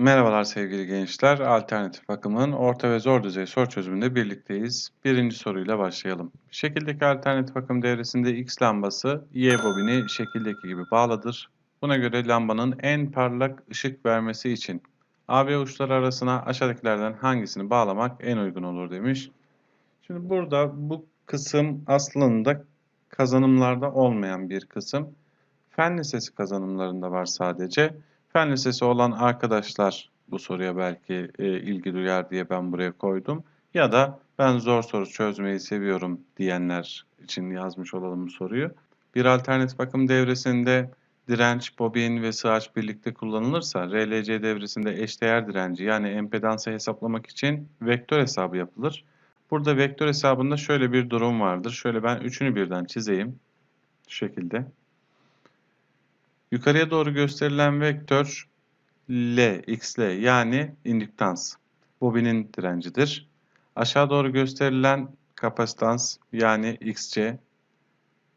Merhabalar sevgili gençler. Alternatif akımın orta ve zor düzey soru çözümünde birlikteyiz. Birinci soruyla başlayalım. Şekildeki alternatif akım devresinde X lambası Y bobini şekildeki gibi bağlıdır. Buna göre lambanın en parlak ışık vermesi için AB uçları arasına aşağıdakilerden hangisini bağlamak en uygun olur demiş. Şimdi burada bu kısım aslında kazanımlarda olmayan bir kısım. Fen lisesi kazanımlarında var sadece. Fen lisesi olan arkadaşlar bu soruya belki e, ilgi duyar diye ben buraya koydum. Ya da ben zor soru çözmeyi seviyorum diyenler için yazmış olalım bu soruyu. Bir alternatif akım devresinde direnç, bobin ve sığaç birlikte kullanılırsa RLC devresinde eşdeğer direnci yani empedansı hesaplamak için vektör hesabı yapılır. Burada vektör hesabında şöyle bir durum vardır. Şöyle ben üçünü birden çizeyim. Şu şekilde. Yukarıya doğru gösterilen vektör L, XL yani indüktans. Bobinin direncidir. Aşağı doğru gösterilen kapasitans yani XC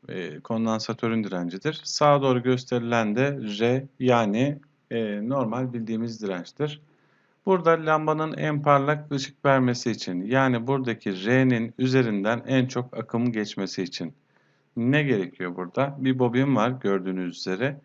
e, kondansatörün direncidir. Sağa doğru gösterilen de R yani e, normal bildiğimiz dirençtir. Burada lambanın en parlak ışık vermesi için yani buradaki R'nin üzerinden en çok akım geçmesi için ne gerekiyor burada? Bir bobin var gördüğünüz üzere.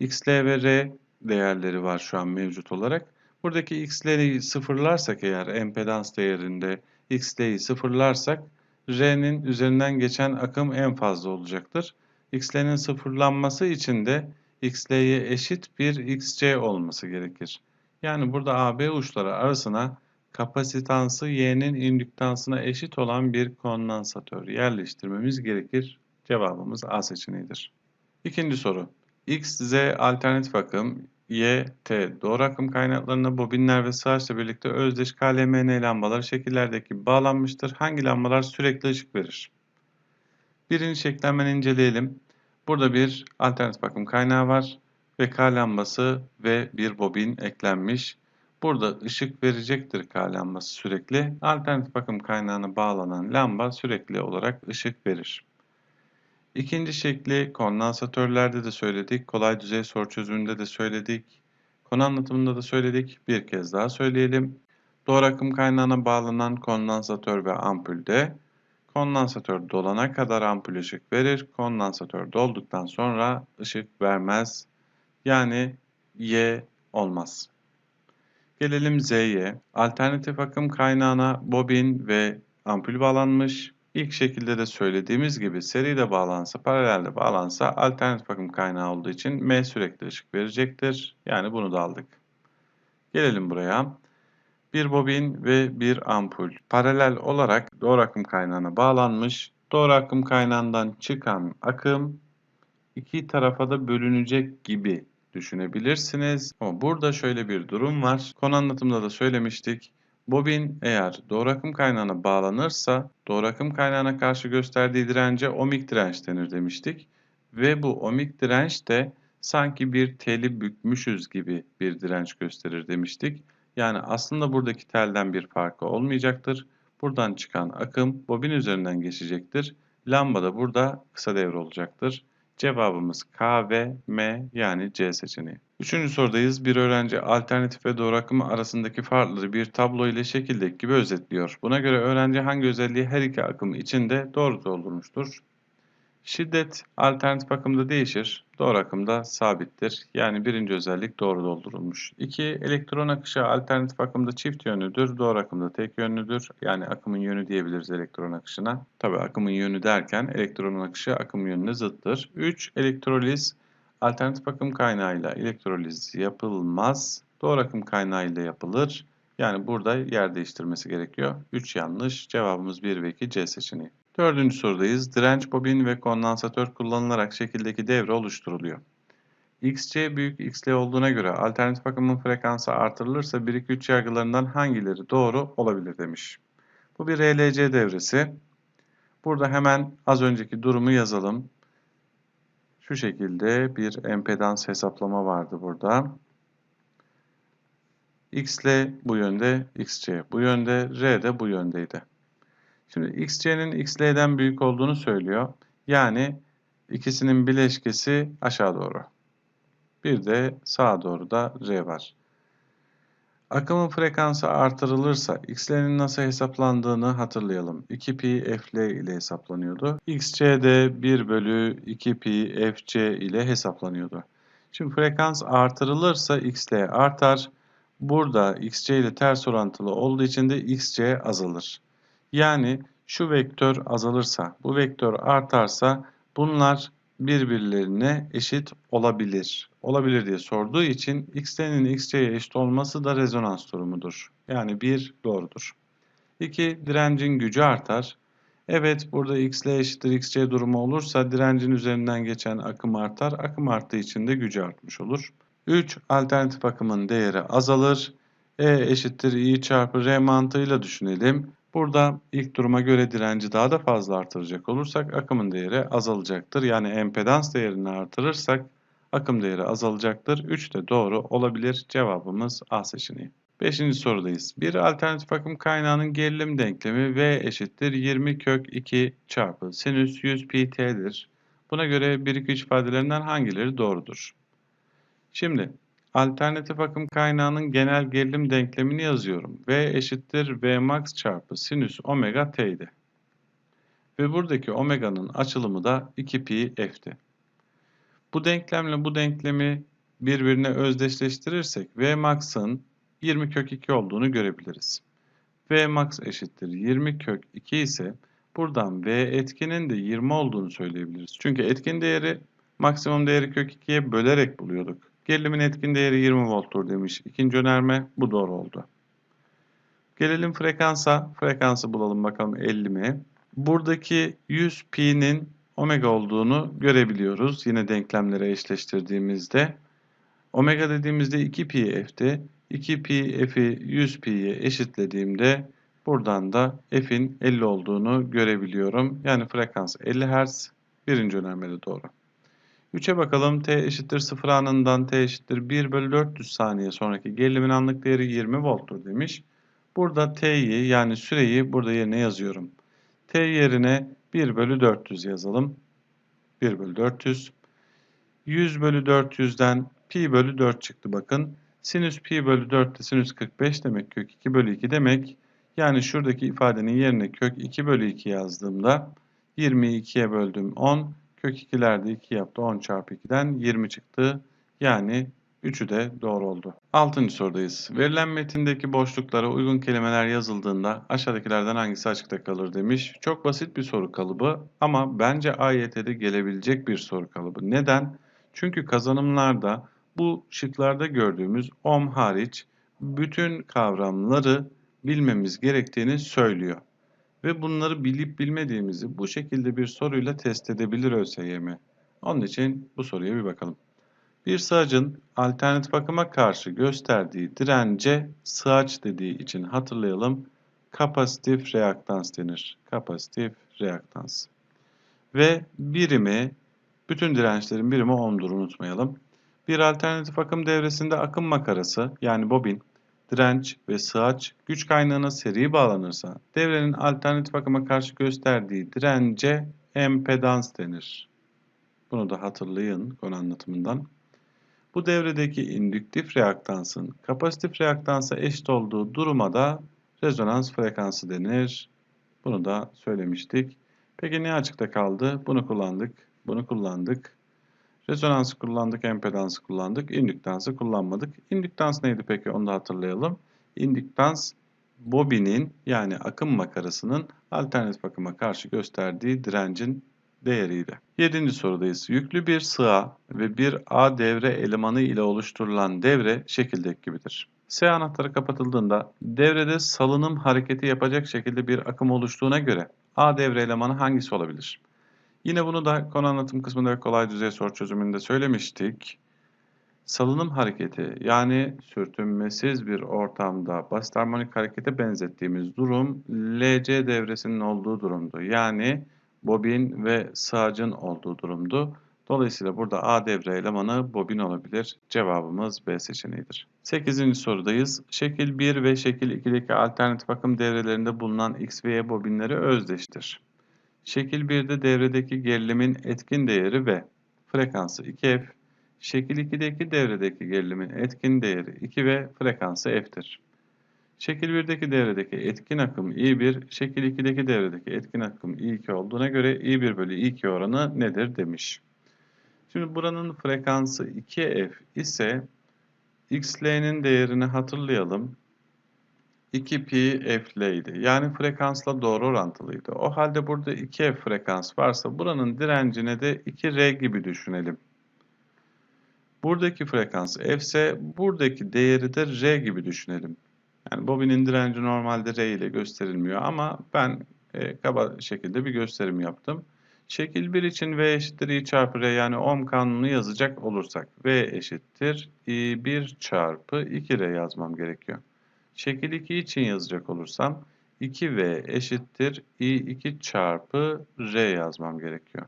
XL ve R değerleri var şu an mevcut olarak. Buradaki x'leri sıfırlarsak eğer empedans değerinde x'leri sıfırlarsak R'nin üzerinden geçen akım en fazla olacaktır. x'lerin sıfırlanması için de x'l'ye eşit bir xc olması gerekir. Yani burada AB uçları arasına kapasitansı Y'nin indüktansına eşit olan bir kondansatör yerleştirmemiz gerekir. Cevabımız A seçeneğidir. İkinci soru. X, Z alternatif akım, Y, T doğru akım kaynaklarına bobinler ve sığaçla birlikte özdeş KLMN lambaları şekillerdeki bağlanmıştır. Hangi lambalar sürekli ışık verir? Birinci şekli hemen inceleyelim. Burada bir alternatif akım kaynağı var ve K lambası ve bir bobin eklenmiş. Burada ışık verecektir K lambası sürekli. Alternatif akım kaynağına bağlanan lamba sürekli olarak ışık verir. İkinci şekli kondansatörlerde de söyledik. Kolay düzey soru çözümünde de söyledik. Konu anlatımında da söyledik. Bir kez daha söyleyelim. Doğru akım kaynağına bağlanan kondansatör ve ampulde kondansatör dolana kadar ampul ışık verir. Kondansatör dolduktan sonra ışık vermez. Yani Y olmaz. Gelelim Z'ye. Alternatif akım kaynağına bobin ve ampul bağlanmış. İlk şekilde de söylediğimiz gibi seri de bağlansa, paralelde bağlansa alternatif akım kaynağı olduğu için M sürekli ışık verecektir. Yani bunu da aldık. Gelelim buraya. Bir bobin ve bir ampul paralel olarak doğru akım kaynağına bağlanmış. Doğru akım kaynağından çıkan akım iki tarafa da bölünecek gibi düşünebilirsiniz. Ama burada şöyle bir durum var. Konu anlatımda da söylemiştik. Bobin eğer doğru akım kaynağına bağlanırsa doğru akım kaynağına karşı gösterdiği dirence ohmik direnç denir demiştik. Ve bu ohmik direnç de sanki bir teli bükmüşüz gibi bir direnç gösterir demiştik. Yani aslında buradaki telden bir farkı olmayacaktır. Buradan çıkan akım bobin üzerinden geçecektir. Lamba da burada kısa devre olacaktır. Cevabımız K ve M yani C seçeneği. Üçüncü sorudayız. Bir öğrenci alternatif ve doğru akımı arasındaki farkları bir tablo ile şekildeki gibi özetliyor. Buna göre öğrenci hangi özelliği her iki akım içinde doğru doldurmuştur? Şiddet alternatif akımda değişir, doğru akımda sabittir. Yani birinci özellik doğru doldurulmuş. 2. Elektron akışı alternatif akımda çift yönlüdür, doğru akımda tek yönlüdür. Yani akımın yönü diyebiliriz elektron akışına. Tabi akımın yönü derken elektronun akışı akım yönüne zıttır. 3. Elektroliz alternatif akım kaynağıyla elektroliz yapılmaz, doğru akım kaynağıyla yapılır. Yani burada yer değiştirmesi gerekiyor. 3 yanlış. Cevabımız 1 ve 2 C seçeneği. Dördüncü sorudayız. Direnç, bobin ve kondansatör kullanılarak şekildeki devre oluşturuluyor. XC büyük XL olduğuna göre alternatif akımın frekansı artırılırsa 1-2-3 yargılarından hangileri doğru olabilir demiş. Bu bir RLC devresi. Burada hemen az önceki durumu yazalım. Şu şekilde bir empedans hesaplama vardı burada. XL bu yönde, XC bu yönde, R de bu yöndeydi. Şimdi xc'nin xl'den büyük olduğunu söylüyor. Yani ikisinin bileşkesi aşağı doğru. Bir de sağa doğru da r var. Akımın frekansı artırılırsa x'lerin nasıl hesaplandığını hatırlayalım. 2pi fl ile hesaplanıyordu. xc de 1 bölü 2pi fc ile hesaplanıyordu. Şimdi frekans artırılırsa xl artar. Burada xc ile ters orantılı olduğu için de xc azalır. Yani şu vektör azalırsa, bu vektör artarsa bunlar birbirlerine eşit olabilir. Olabilir diye sorduğu için x'lerin xc'ye eşit olması da rezonans durumudur. Yani 1 doğrudur. 2. Direncin gücü artar. Evet burada x'le eşittir xc durumu olursa direncin üzerinden geçen akım artar. Akım arttığı için de gücü artmış olur. 3. Alternatif akımın değeri azalır. E eşittir i çarpı r mantığıyla düşünelim. Burada ilk duruma göre direnci daha da fazla artıracak olursak akımın değeri azalacaktır. Yani empedans değerini artırırsak akım değeri azalacaktır. 3 de doğru olabilir. Cevabımız A seçeneği. Beşinci sorudayız. Bir alternatif akım kaynağının gerilim denklemi V eşittir 20 kök 2 çarpı sinüs 100 pi. Buna göre 1 2 3 ifadelerinden hangileri doğrudur? Şimdi alternatif akım kaynağının genel gerilim denklemini yazıyorum. V eşittir V max çarpı sinüs omega t'ydi. Ve buradaki omega'nın açılımı da 2 pi f'ti. Bu denklemle bu denklemi birbirine özdeşleştirirsek V max'ın 20 kök 2 olduğunu görebiliriz. V max eşittir 20 kök 2 ise buradan V etkinin de 20 olduğunu söyleyebiliriz. Çünkü etkin değeri maksimum değeri kök 2'ye bölerek buluyorduk. Gerilimin etkin değeri 20 volttur demiş. İkinci önerme bu doğru oldu. Gelelim frekansa. Frekansı bulalım bakalım 50 mi? Buradaki 100 pi'nin omega olduğunu görebiliyoruz. Yine denklemlere eşleştirdiğimizde. Omega dediğimizde 2 pi f'ti. 2 pi f'i 100 pi'ye eşitlediğimde buradan da f'in 50 olduğunu görebiliyorum. Yani frekans 50 Hz. Birinci önermede doğru. 3'e bakalım. T eşittir 0 anından T eşittir 1 bölü 400 saniye sonraki gerilimin anlık değeri 20 volttur demiş. Burada T'yi yani süreyi burada yerine yazıyorum. T yerine 1 bölü 400 yazalım. 1 bölü 400. 100 bölü 400'den pi bölü 4 çıktı bakın. Sinüs pi bölü 4 de sinüs 45 demek kök 2 bölü 2 demek. Yani şuradaki ifadenin yerine kök 2 bölü 2 yazdığımda 22'ye böldüm 10. Kök 2'ler de 2 yaptı. 10 çarpı 2'den 20 çıktı. Yani 3'ü de doğru oldu. 6. sorudayız. Verilen metindeki boşluklara uygun kelimeler yazıldığında aşağıdakilerden hangisi açıkta kalır demiş. Çok basit bir soru kalıbı ama bence AYT'de gelebilecek bir soru kalıbı. Neden? Çünkü kazanımlarda bu şıklarda gördüğümüz OM hariç bütün kavramları bilmemiz gerektiğini söylüyor. Ve bunları bilip bilmediğimizi bu şekilde bir soruyla test edebilir ÖSYM. Onun için bu soruya bir bakalım. Bir sığacın alternatif akıma karşı gösterdiği dirence sığaç dediği için hatırlayalım. Kapasitif reaktans denir. Kapasitif reaktans. Ve birimi, bütün dirençlerin birimi ohm'dur unutmayalım. Bir alternatif akım devresinde akım makarası yani bobin, direnç ve sığaç güç kaynağına seri bağlanırsa devrenin alternatif akıma karşı gösterdiği dirence empedans denir. Bunu da hatırlayın konu anlatımından. Bu devredeki indüktif reaktansın kapasitif reaktansa eşit olduğu duruma da rezonans frekansı denir. Bunu da söylemiştik. Peki ne açıkta kaldı? Bunu kullandık, bunu kullandık. Rezonansı kullandık, empedansı kullandık, indüktansı kullanmadık. İndüktans neydi peki onu da hatırlayalım. İndüktans bobinin yani akım makarasının alternatif akıma karşı gösterdiği direncin değeriydi. Yedinci sorudayız. Yüklü bir sığa ve bir A devre elemanı ile oluşturulan devre şekildeki gibidir. S anahtarı kapatıldığında devrede salınım hareketi yapacak şekilde bir akım oluştuğuna göre A devre elemanı hangisi olabilir? Yine bunu da konu anlatım kısmında kolay düzey soru çözümünde söylemiştik. Salınım hareketi yani sürtünmesiz bir ortamda basit harmonik harekete benzettiğimiz durum LC devresinin olduğu durumdu. Yani bobin ve sağcın olduğu durumdu. Dolayısıyla burada A devre elemanı bobin olabilir. Cevabımız B seçeneğidir. 8. sorudayız. Şekil 1 ve şekil 2'deki alternatif akım devrelerinde bulunan X ve Y bobinleri özdeştir. Şekil 1'de devredeki gerilimin etkin değeri V, frekansı 2F. Şekil 2'deki devredeki gerilimin etkin değeri 2 ve frekansı F'tir. Şekil 1'deki devredeki etkin akım I1, şekil 2'deki devredeki etkin akım I2 olduğuna göre I1 bölü I2 oranı nedir demiş. Şimdi buranın frekansı 2F ise XL'nin değerini hatırlayalım. 2pi fl idi. Yani frekansla doğru orantılıydı. O halde burada 2f frekans varsa buranın direncine de 2r gibi düşünelim. Buradaki frekans f ise buradaki değeri de r gibi düşünelim. Yani bobinin direnci normalde R ile gösterilmiyor ama ben e, kaba şekilde bir gösterim yaptım. Şekil 1 için V eşittir I çarpı R yani ohm kanunu yazacak olursak V eşittir I1 çarpı 2R yazmam gerekiyor. Şekil 2 için yazacak olursam 2V eşittir I2 çarpı R yazmam gerekiyor.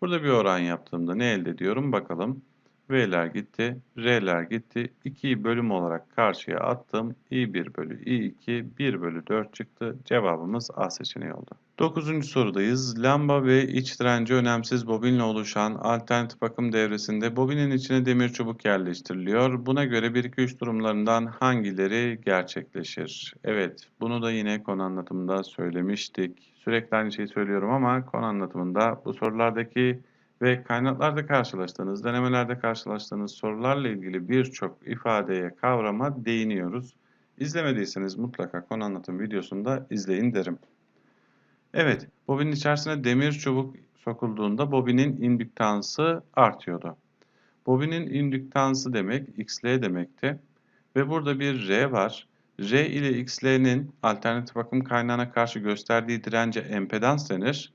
Burada bir oran yaptığımda ne elde ediyorum bakalım. V'ler gitti, R'ler gitti. 2'yi bölüm olarak karşıya attım. I1 bölü I2 1 bölü 4 çıktı. Cevabımız A seçeneği oldu. 9. sorudayız. Lamba ve iç direnci önemsiz bobinle oluşan alternatif akım devresinde bobinin içine demir çubuk yerleştiriliyor. Buna göre 1-2-3 durumlarından hangileri gerçekleşir? Evet, bunu da yine konu anlatımında söylemiştik. Sürekli aynı şeyi söylüyorum ama konu anlatımında bu sorulardaki ve kaynaklarda karşılaştığınız, denemelerde karşılaştığınız sorularla ilgili birçok ifadeye, kavrama değiniyoruz. İzlemediyseniz mutlaka konu anlatım videosunu da izleyin derim. Evet, bobinin içerisine demir çubuk sokulduğunda bobinin indüktansı artıyordu. Bobinin indüktansı demek XL demekti. Ve burada bir R var. R ile XL'nin alternatif akım kaynağına karşı gösterdiği dirence empedans denir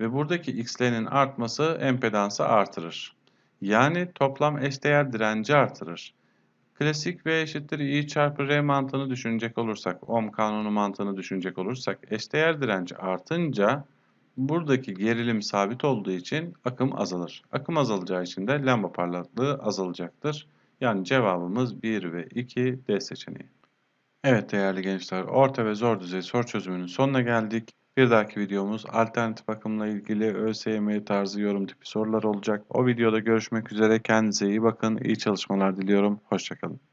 ve buradaki x'lerin artması empedansı artırır. Yani toplam eşdeğer direnci artırır. Klasik V eşittir I çarpı R mantığını düşünecek olursak, ohm kanunu mantığını düşünecek olursak, eşdeğer direnci artınca buradaki gerilim sabit olduğu için akım azalır. Akım azalacağı için de lamba parlaklığı azalacaktır. Yani cevabımız 1 ve 2 D seçeneği. Evet değerli gençler, orta ve zor düzey soru çözümünün sonuna geldik. Bir dahaki videomuz alternatif akımla ilgili ÖSYM tarzı yorum tipi sorular olacak. O videoda görüşmek üzere. Kendinize iyi bakın. İyi çalışmalar diliyorum. Hoşçakalın.